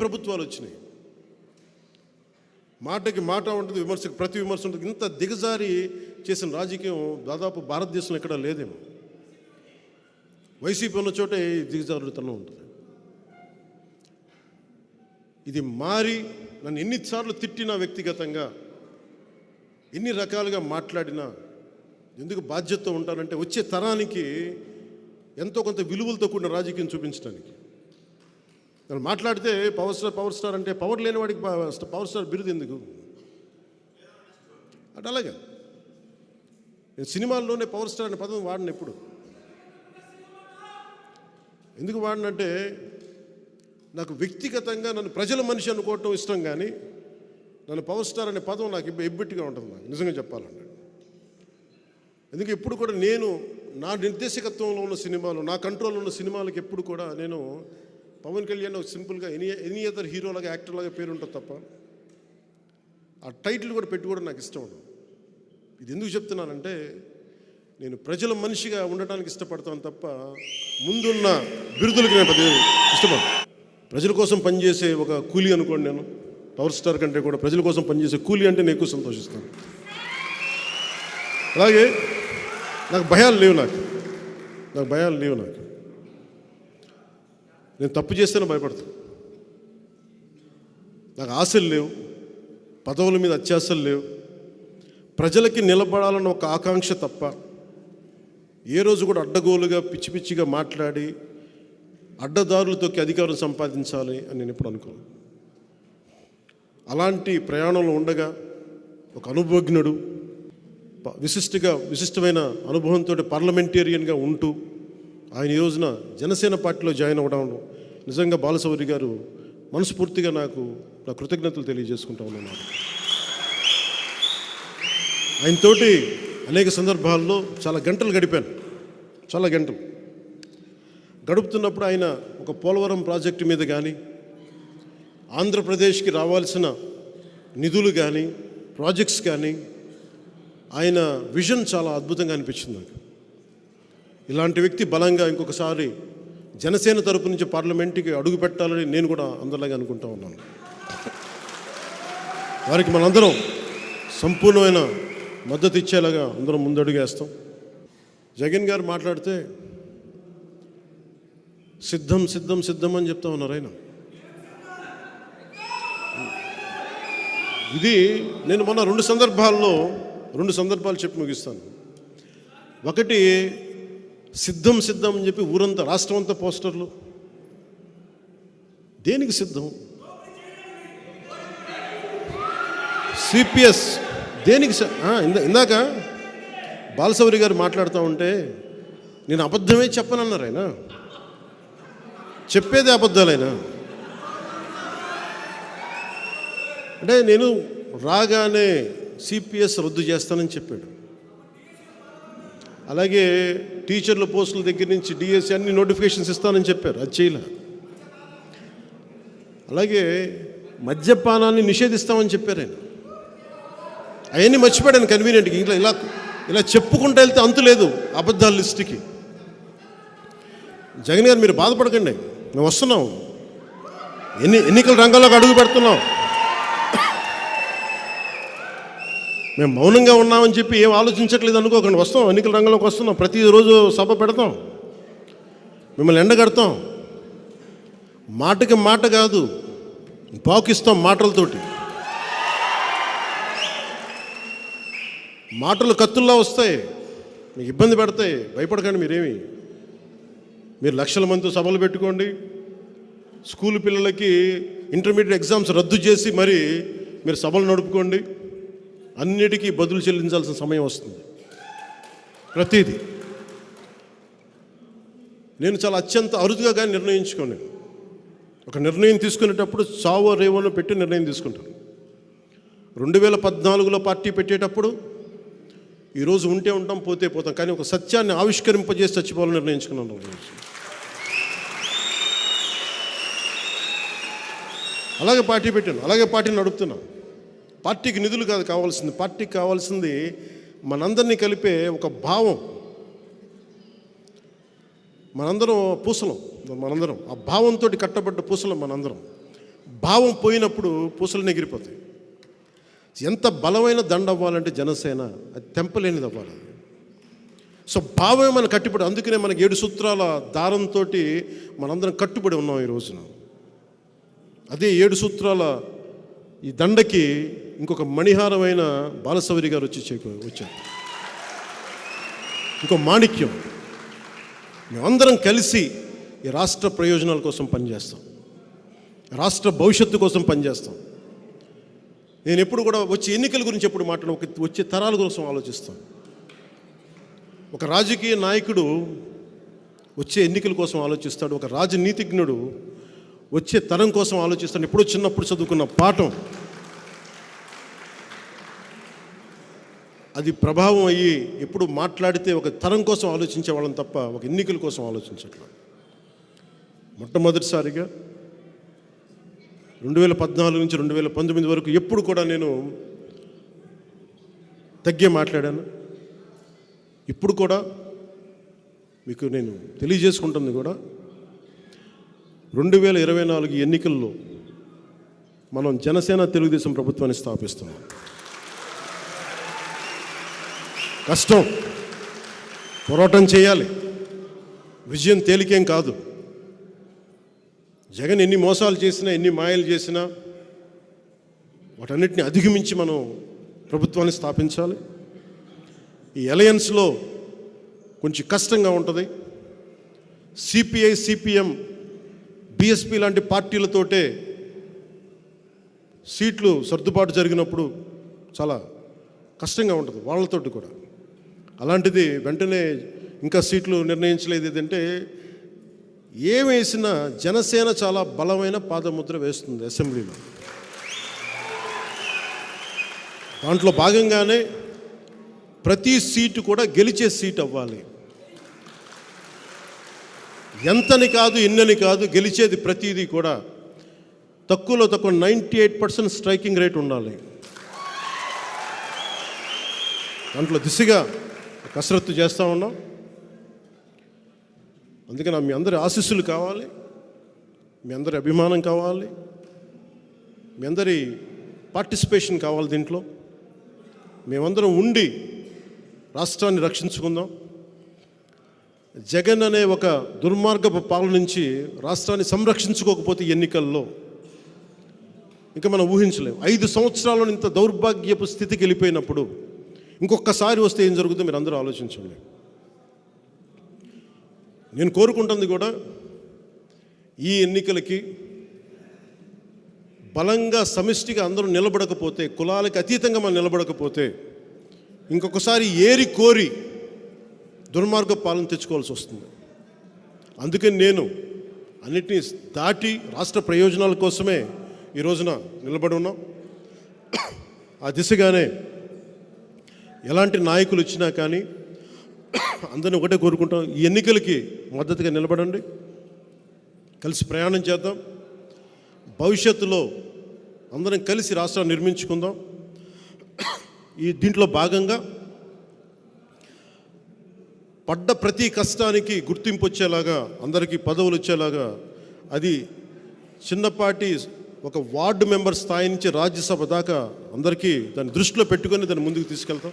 ప్రభుత్వాలు వచ్చినాయి. మాటకి మాట ఉంటుంది విమర్శకు ప్రతి విమర్శ ఉంటుంది. ఇంత దిగజారి చేసిన రాజకీయం దాదాపు భారతదేశంలో ఎక్కడ లేదేమో. వైసీపీ ఉన్న చోటే ఈ దిగజారుతనం ఉంటుంది. ఇది మారి నన్ను ఎన్నిసార్లు తిట్టినా వ్యక్తిగతంగా ఎన్ని రకాలుగా మాట్లాడినా ఎందుకు బాధ్యత ఉంటానంటే వచ్చే తరానికి ఎంతో కొంత విలువలతో కూడిన రాజకీయం చూపించడానికి. మాట్లాడితే పవర్ స్టార్ పవర్ స్టార్ అంటే పవర్ లేని వాడికి పవర్ స్టార్ బిరుదు ఎందుకు? అంటే అలాగే. నేను సినిమాల్లోనే పవర్ స్టార్ అనే పదం వాడిన ఎప్పుడు. ఎందుకు వాడినంటే నాకు వ్యక్తిగతంగా నన్ను ప్రజల మనిషి అనుకోవటం ఇష్టం కానీ నన్ను పవర్ స్టార్ అనే పదం నాకు ఎబ్బెట్టిగా ఉంటుంది నాకు నిజంగా చెప్పాలంటే. ఎందుకు ఎప్పుడు కూడా నేను నా నిర్దేశకత్వంలో ఉన్న సినిమాలు నా కంట్రోల్లో ఉన్న సినిమాలకు ఎప్పుడు కూడా నేను పవన్ కళ్యాణ్ ఒక సింపుల్గా ఎనీ ఎనీ అదర్ హీరోలాగా యాక్టర్లాగా పేరు ఉంటుంది తప్ప ఆ టైటిల్ కూడా పెట్టుకోవడం నాకు ఇష్టం ఉండదు. ఇది ఎందుకు చెప్తున్నానంటే నేను ప్రజల మనిషిగా ఉండటానికి ఇష్టపడతాను తప్ప ముందున్న బిరుదులకి నేను పది ఇష్టపడను. ప్రజల కోసం పనిచేసే ఒక కూలీ అనుకోండి నేను పవర్ స్టార్ కంటే కూడా ప్రజల కోసం పనిచేసే కూలీ అంటే నేను ఎక్కువ సంతోషిస్తాను. అలాగే నాకు భయాలు లేవు నాకు. నాకు భయాలు లేవు నాకు. నేను తప్పు చేస్తేనే భయపడతాను నాకు ఆశలు లేవు పదవుల మీద అత్యాశలు లేవు. ప్రజలకి నిలబడాలన్న ఒక ఆకాంక్ష తప్ప ఏ రోజు కూడా అడ్డగోలుగా పిచ్చి పిచ్చిగా మాట్లాడి అడ్డదారులతోకి అధికారం సంపాదించాలి అని నేను ఎప్పుడు అనుకోను. అలాంటి ప్రయాణంలో ఉండగా ఒక అనుభవజ్ఞుడు విశిష్టగా విశిష్టమైన అనుభవంతో పార్లమెంటేరియన్గా ఉంటూ ఆయన ఈ రోజున జనసేన పార్టీలో జాయిన్ అవ్వడం నిజంగా బాలసౌరి గారు మనస్ఫూర్తిగా నాకు నా కృతజ్ఞతలు తెలియజేసుకుంటా ఉన్నాను. ఆయనతోటి అనేక సందర్భాల్లో చాలా గంటలు గడిపాను. చాలా గంటలు. గడుపుతున్నప్పుడు ఆయన ఒక పోలవరం ప్రాజెక్టు మీద కానీ ఆంధ్రప్రదేశ్కి రావాల్సిన నిధులు కానీ ప్రాజెక్ట్స్ కానీ ఆయన విజన్ చాలా అద్భుతంగా అనిపించింది నాకు. ఇలాంటి వ్యక్తి బలంగా ఇంకొకసారి జనసేన తరపు నుంచి పార్లమెంట్కి అడుగు పెట్టాలని నేను కూడా అందరిలాగా అనుకుంటా ఉన్నాను. వారికి మనందరం సంపూర్ణమైన మద్దతు ఇచ్చేలాగా అందరం ముందడుగేస్తాం. జగన్ గారు మాట్లాడితే సిద్ధం సిద్ధం సిద్ధం అని చెప్తా ఉన్నారు ఆయన. ఇది నేను మొన్న రెండు సందర్భాల్లో రెండు సందర్భాలు చెప్పి ముగిస్తాను. ఒకటి సిద్ధం సిద్ధం అని చెప్పి ఊరంతా రాష్ట్రం అంతా పోస్టర్లు. దేనికి సిద్ధం? సిపిఎస్ దేనికి ఇందాక బాలసౌరి గారు మాట్లాడుతూ ఉంటే నేను అబద్ధమే చెప్పనన్నారు ఆయన. చెప్పేదే అబద్ధాలైనా. అంటే నేను రాగానే సిపిఎస్ రద్దు చేస్తానని చెప్పాడు. అలాగే టీచర్ల పోస్టుల దగ్గర నుంచి డిఎస్సి అన్ని నోటిఫికేషన్స్ ఇస్తానని చెప్పారు అది చేయలే. అలాగే మద్యపానాన్ని నిషేధిస్తామని చెప్పారు ఆయన. అవన్నీ మర్చిపోయాను కన్వీనియంట్కి ఇట్లా ఇలా ఇలా చెప్పుకుంటూ వెళ్తే అంతు లేదు అబద్ధాల లిస్టుకి. జగన్ గారు మీరు బాధపడకండి మేము వస్తున్నాం. ఎన్ని ఎన్నికల రంగంలోకి అడుగు పెడుతున్నాం. మేము మౌనంగా ఉన్నామని చెప్పి ఏం ఆలోచించట్లేదు అనుకోకండి. వస్తాం ఎన్నికల రంగంలోకి వస్తున్నాం. ప్రతిరోజు సభ పెడతాం. మిమ్మల్ని ఎండగడతాం. మాటకి మాట కాదు పాకిస్తాం మాటలతోటి. మాటలు కత్తుల్లా వస్తాయి మీకు ఇబ్బంది పెడతాయి భయపడకండి మీరేమి. మీరు లక్షల మందితో సభలు పెట్టుకోండి. స్కూల్ పిల్లలకి ఇంటర్మీడియట్ ఎగ్జామ్స్ రద్దు చేసి మరి మీరు సభలు నడుపుకోండి. అన్నిటికీ బదులు చెల్లించాల్సిన సమయం వస్తుంది. ప్రతిదీ. నేను చాలా అత్యంత అరుదుగా కానీ నిర్ణయించుకోండి ఒక నిర్ణయం తీసుకునేటప్పుడు చావో రేవోనో పెట్టి నిర్ణయం తీసుకుంటాను. రెండు వేల పద్నాలుగులో పార్టీ పెట్టేటప్పుడు ఈరోజు ఉంటే ఉంటాం పోతే పోతాం కానీ ఒక సత్యాన్ని ఆవిష్కరింపజేసి చచ్చిపోవాలని నిర్ణయించుకున్నాను అలాగే పార్టీ పెట్టాను అలాగే పార్టీని నడుపుతున్నాను. పార్టీకి నిధులు కాదు కావాల్సింది. పార్టీకి కావాల్సింది మనందరినీ కలిపే ఒక భావం. మనందరం పూసలం మనందరం. ఆ భావంతో కట్టబడ్డ పూసలం మనందరం. భావం పోయినప్పుడు పూసలు ఎగిరిపోతాయి. ఎంత బలమైన దండ అవ్వాలంటే జనసేన అది తెంపలేనిది అవ్వాలి. సో భావమే మనం కట్టుబడి అందుకనే మనకి ఏడు సూత్రాల దారంతో మనందరం కట్టుబడి ఉన్నాం ఈ రోజున. అదే ఏడు సూత్రాల ఈ దండకి ఇంకొక మణిహారమైన బాలసౌరి గారు వచ్చి చేకూ వచ్చారు. ఇంకో మాణిక్యం. మేమందరం కలిసి ఈ రాష్ట్ర ప్రయోజనాల కోసం పనిచేస్తాం. రాష్ట్ర భవిష్యత్తు కోసం పనిచేస్తాం. నేను ఎప్పుడు కూడా వచ్చే ఎన్నికల గురించి ఎప్పుడు మాట్లాడ ఒక వచ్చే తరాల కోసం ఆలోచిస్తాను ఒక రాజకీయ నాయకుడు వచ్చే ఎన్నికల కోసం ఆలోచిస్తాడు ఒక రాజనీతిజ్ఞుడు వచ్చే తరం కోసం ఆలోచిస్తాను. ఎప్పుడో చిన్నప్పుడు చదువుకున్న పాఠం. అది ప్రభావం అయ్యి ఎప్పుడు మాట్లాడితే ఒక తరం కోసం ఆలోచించే వాళ్ళని తప్ప ఒక ఎన్నికల కోసం ఆలోచించట్లేదు. మొట్టమొదటిసారిగా రెండు వేల పద్నాలుగు నుంచి రెండు వేల పంతొమ్మిది వరకు ఎప్పుడు కూడా నేను తగ్గే మాట్లాడాను. ఇప్పుడు కూడా మీకు నేను తెలియజేసుకుంటుంది కూడా రెండు వేల ఇరవై నాలుగు ఎన్నికల్లో మనం జనసేన తెలుగుదేశం ప్రభుత్వాన్ని స్థాపిస్తున్నాం. కష్టం. పోరాటం చేయాలి. విజయం తేలికేం కాదు. జగన్ ఎన్ని మోసాలు చేసినా ఎన్ని మాయలు చేసినా వాటన్నిటిని అధిగమించి మనం ప్రభుత్వాన్ని స్థాపించాలి. ఈ అలయన్స్లో కొంచెం కష్టంగా ఉంటుంది. సిపిఐ సిపిఎం బీఎస్పీ లాంటి పార్టీలతోటే సీట్లు సర్దుబాటు జరిగినప్పుడు చాలా కష్టంగా ఉంటుంది వాళ్ళతోటి కూడా. అలాంటిది వెంటనే ఇంకా సీట్లు నిర్ణయించలేదు ఏదంటే ఏం వేసినా జనసేన చాలా బలమైన పాదముద్ర వేస్తుంది అసెంబ్లీలో. దాంట్లో భాగంగానే ప్రతి సీటు కూడా గెలిచే సీట్ అవ్వాలి. ఎంతని కాదు ఎన్నని కాదు గెలిచేది ప్రతిదీ కూడా తక్కువలో తక్కువ ninety eight percent striking rate ఉండాలి. దాంట్లో దిశగా కసరత్తు చేస్తూ ఉన్నాం. అందుకని మీ అందరి ఆశీస్సులు కావాలి మీ అందరి అభిమానం కావాలి మీ అందరి పార్టిసిపేషన్ కావాలి దీంట్లో. మేమందరం ఉండి రాష్ట్రాన్ని రక్షించుకుందాం. జగన్ అనే ఒక దుర్మార్గపు పాలన నుంచి రాష్ట్రాన్ని సంరక్షించుకోకపోతే ఈ ఎన్నికల్లో ఇంకా మనం ఊహించలేము ఐదు సంవత్సరాల్లో ఇంత దౌర్భాగ్యపు స్థితికి వెళ్ళిపోయినప్పుడు ఇంకొకసారి వస్తే ఏం జరుగుతుందో మీరు అందరూ ఆలోచించండి. నేను కోరుకుంటుంది కూడా ఈ ఎన్నికలకి బలంగా సమిష్టిగా అందరూ నిలబడకపోతే కులాలకు అతీతంగా మనం నిలబడకపోతే ఇంకొకసారి ఏరి కోరి దుర్మార్గ పాలన తెచ్చుకోవాల్సి వస్తుంది. అందుకని నేను అన్నిటినీ దాటి రాష్ట్ర ప్రయోజనాల కోసమే ఈ రోజున నిలబడి ఉన్నాం. ఆ దిశగానే ఎలాంటి నాయకులు వచ్చినా కానీ అందరిని ఒకటే కోరుకుంటాం. ఈ ఎన్నికలకి మద్దతుగా నిలబడండి. కలిసి ప్రయాణం చేద్దాం. భవిష్యత్తులో అందరం కలిసి రాష్ట్రాన్ని నిర్మించుకుందాం. ఈ దీంట్లో భాగంగా పడ్డ ప్రతి కష్టానికి గుర్తింపు వచ్చేలాగా అందరికీ పదవులు వచ్చేలాగా అది చిన్నపాటి ఒక వార్డు మెంబర్ స్థాయి నుంచి రాజ్యసభ దాకా అందరికీ దాన్ని దృష్టిలో పెట్టుకొని దాన్ని ముందుకు తీసుకెళ్తాం.